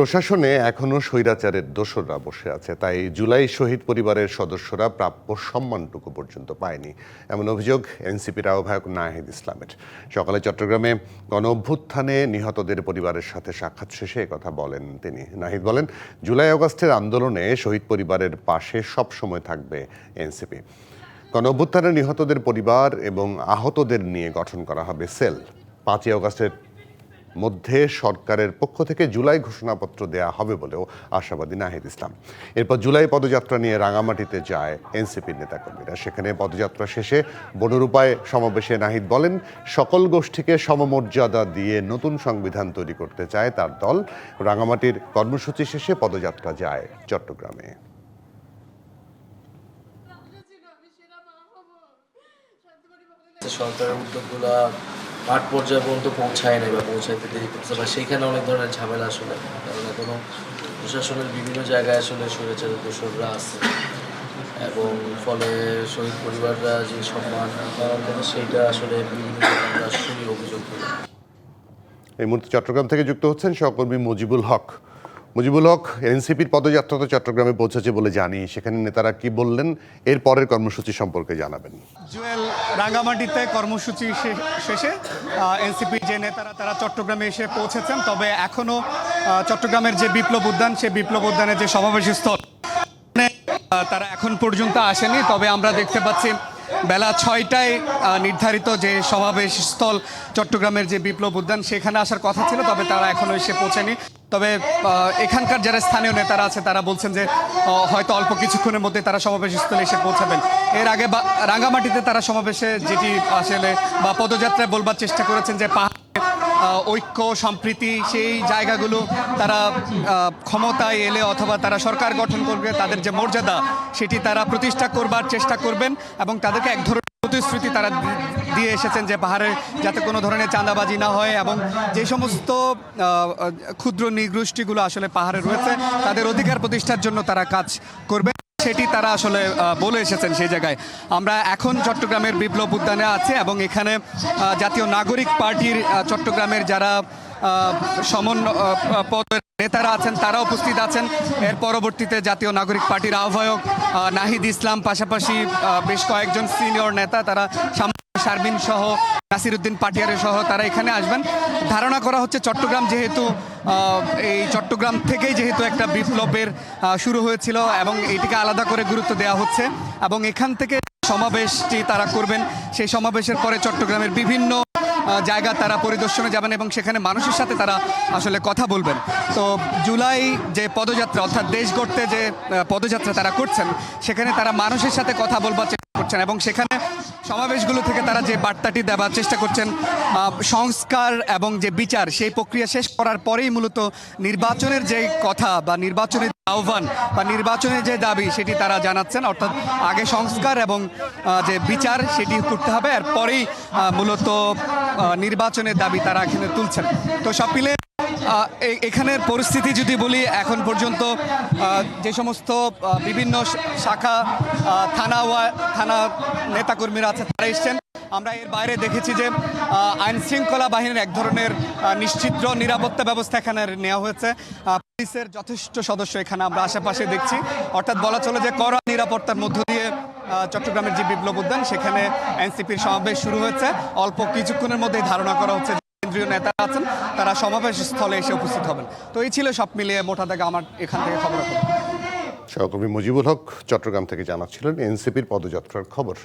প্রশাসনে এখনও স্বৈরাচারের দোসররা বসে আছে, তাই জুলাই শহীদ পরিবারের সদস্যরা প্রাপ্য সম্মানটুকু পর্যন্ত পায়নি। এমন অভিযোগ এনসিপির আহ্বায়ক নাহিদ ইসলামের। সকালে চট্টগ্রামে গণ অভ্যুত্থানে নিহতদের পরিবারের সাথে সাক্ষাৎ শেষে কথা বলেন তিনি। নাহিদ বলেন, জুলাই অগস্টের আন্দোলনে শহীদ পরিবারের পাশে সবসময় থাকবে এনসিপি। গণ অভ্যুত্থানে নিহতদের পরিবার এবং আহতদের নিয়ে গঠন করা হবে সেল। পাঁচই আগস্টের মধ্যে সরকারের পক্ষ থেকে জুলাই ঘোষণাপত্র দেয়া হবে বলেও আশাবাদী নাহিদ ইসলাম। এরপর জুলাই পদযাত্রা নিয়ে রাঙামাটিতে যায় এনসিপির নেতাকর্মীরা। সেখানে পদযাত্রা শেষে বনরূপায় সমাবেশে নাহিদ বলেন, সকল গোষ্ঠীকে সমমর্যাদা দিয়ে নতুন সংবিধান তৈরি করতে চায় তার দল। রাঙামাটির কর্মসূচি শেষে পদযাত্রা যায় চট্টগ্রামে। সরকারের উদ্যোগগুলো মাঠ পর্যায়ে পর্যন্ত পৌঁছায় নাই বা পৌঁছাইতে দেরি করছে বা সেইখানে অনেক ধরনের ঝামেলা আসলে কারণ এখনও প্রশাসনের বিভিন্ন জায়গায় আসলে স্বৈরাচার দোষররা আছে। এবং ফলে শহীদ পরিবাররা যে সম্মান সেইটা আসলে বিভিন্ন জায়গায় শুনি অভিযোগগুলো এই মুহূর্তে চট্টগ্রাম থেকে যুক্ত হচ্ছেন সহকর্মী মজিবুল হক। মুজিবুল হক, এনসিপির পদযাত্রা তো চট্টগ্রামে পৌঁছেছে বলে জানি। সেখানে নেতারা কি বললেন, এর পরের কর্মসূচি সম্পর্কে জানাবেন। জুয়েল, রাঙ্গামাটিতে কর্মসূচি শেষে এনসিপি যে নেতারা, তারা চট্টগ্রামে এসে পৌঁছেছেন। তবে এখনও চট্টগ্রামের যে বিপ্লব উদ্যান, সেই বিপ্লব উদ্যানের যে সমাবেশ স্থল তারা এখন পর্যন্ত আসেনি। তবে আমরা দেখতে পাচ্ছি বেলা ছয়টায় নির্ধারিত যে সমাবেশ স্থল চট্টগ্রামের যে বিপ্লব উদ্যান, সেখানে আসার কথা ছিল, তবে তারা এখনও এসে পৌঁছেনি। তবে এখানকার যারা স্থানীয় নেতারা আছে, তারা বলছেন যে হয়তো অল্প কিছুক্ষণের মধ্যে তারা সমাবেশ স্থলে এসে পৌঁছাবেন। এর আগে বা- রাঙ্গামাটিতে তারা সমাবেশে যেটি আসলে, বা পদযাত্রায় বলবার চেষ্টা করেছেন যে, পাহাড়ে ঐক্য, সম্প্রীতি সেই জায়গাগুলো তারা ক্ষমতায় এলে অথবা তারা সরকার গঠন করবে, তাদের যে মর্যাদা সেটি তারা প্রতিষ্ঠা করবার চেষ্টা করবেন এবং তাদেরকে এক ধরনের প্রতিশ্রুতি তারা দিয়ে এসেছেন যে পাহাড়ে যাতে কোনো ধরনের চাঁদাবাজি না হয় এবং যে সমস্ত ক্ষুদ্র নৃগোষ্ঠীগুলো আসলে পাহাড়ে রয়েছে, তাদের অধিকার প্রতিষ্ঠার জন্য তারা কাজ করবে। সেটি তারা আসলে বলে এসেছেন সেই জায়গায়। আমরা এখন চট্টগ্রামের বিপ্লব উদ্যানে আছে এবং এখানে জাতীয় নাগরিক পার্টির চট্টগ্রামের যারা সমন্বয় সমন পদের নেতারা আছেন তারা উপস্থিত আছেন। এর পরবর্তীতে জাতীয় নাগরিক পার্টির আহ্বায়ক আহ, নাহিদ ইসলাম পাশাপাশি বেশ কয়েকজন সিনিয়র নেতা তারা শারমিন সহ, নাসিরুদ্দিন পাটিয়ারের সহ তারা এখানে আসবেন। ধারণা করা হচ্ছে চট্টগ্রাম যেহেতু এই চট্টগ্রাম থেকেই যেহেতু একটা বিপ্লবের শুরু হয়েছিল এবং এটিকে আলাদা করে গুরুত্ব দেওয়া হচ্ছে এবং এখান থেকে সমাবেশটি তারা করবেন। সেই সমাবেশের পরে চট্টগ্রামের বিভিন্ন জায়গা তারা পরিদর্শনে যাবেন এবং সেখানে মানুষের সাথে তারা আসলে কথা বলবেন। তো জুলাই যে পদযাত্রা, অর্থাৎ দেশ গড়তে যে পদযাত্রা তারা করছেন, সেখানে তারা মানুষের সাথে কথা বলবার চেষ্টা করছেন এবং সেখানে সমাবেশগুলো থেকে তারা যে বার্তাটি দেওয়ার চেষ্টা করছেন সংস্কার এবং যে বিচার, সেই প্রক্রিয়া শেষ করার পরেই মূলত নির্বাচনের যে কথা বা নির্বাচনের আহ্বান বা নির্বাচনের যে দাবি, সেটি তারা জানাচ্ছেন। অর্থাৎ আগে সংস্কার এবং যে বিচার, সেটি করতে হবে। আর পরেই মূলত নির্বাচনের দাবি তারা এখানে তুলছেন। তো সব এখানের পরিস্থিতি যদি বলি, এখন পর্যন্ত যে সমস্ত বিভিন্ন শাখা থানা থানা নেতাকর্মীরা আছে, তারা এসছেন। আমরা এর বাইরে দেখেছি যে আইন শৃঙ্খলা বাহিনীর এক ধরনের নিশ্চিদ্র নিরাপত্তা ব্যবস্থা এখানে নেওয়া হয়েছে। পুলিশের যথেষ্ট সদস্য এখানে আমরা আশেপাশে দেখছি। অর্থাৎ বলা চলে যে, কড়া নিরাপত্তার মধ্য দিয়ে চট্টগ্রামের যে বিপ্লব উদ্যান, সেখানে এনসিপির সমাবেশ শুরু হয়েছে। অল্প কিছুক্ষণের মধ্যেই ধারণা করা হচ্ছে কেন্দ্রীয় নেতা আছেন, তারা সমাবেশ স্থলে এসে উপস্থিত হবেন। তো এই ছিল সব মিলিয়ে মোটা দাগে আমার এখান থেকে খবর। সহকর্মী মুজিবুল হক চট্টগ্রাম থেকে জানাচ্ছিলেন এনসিপির পদযাত্রার খবর।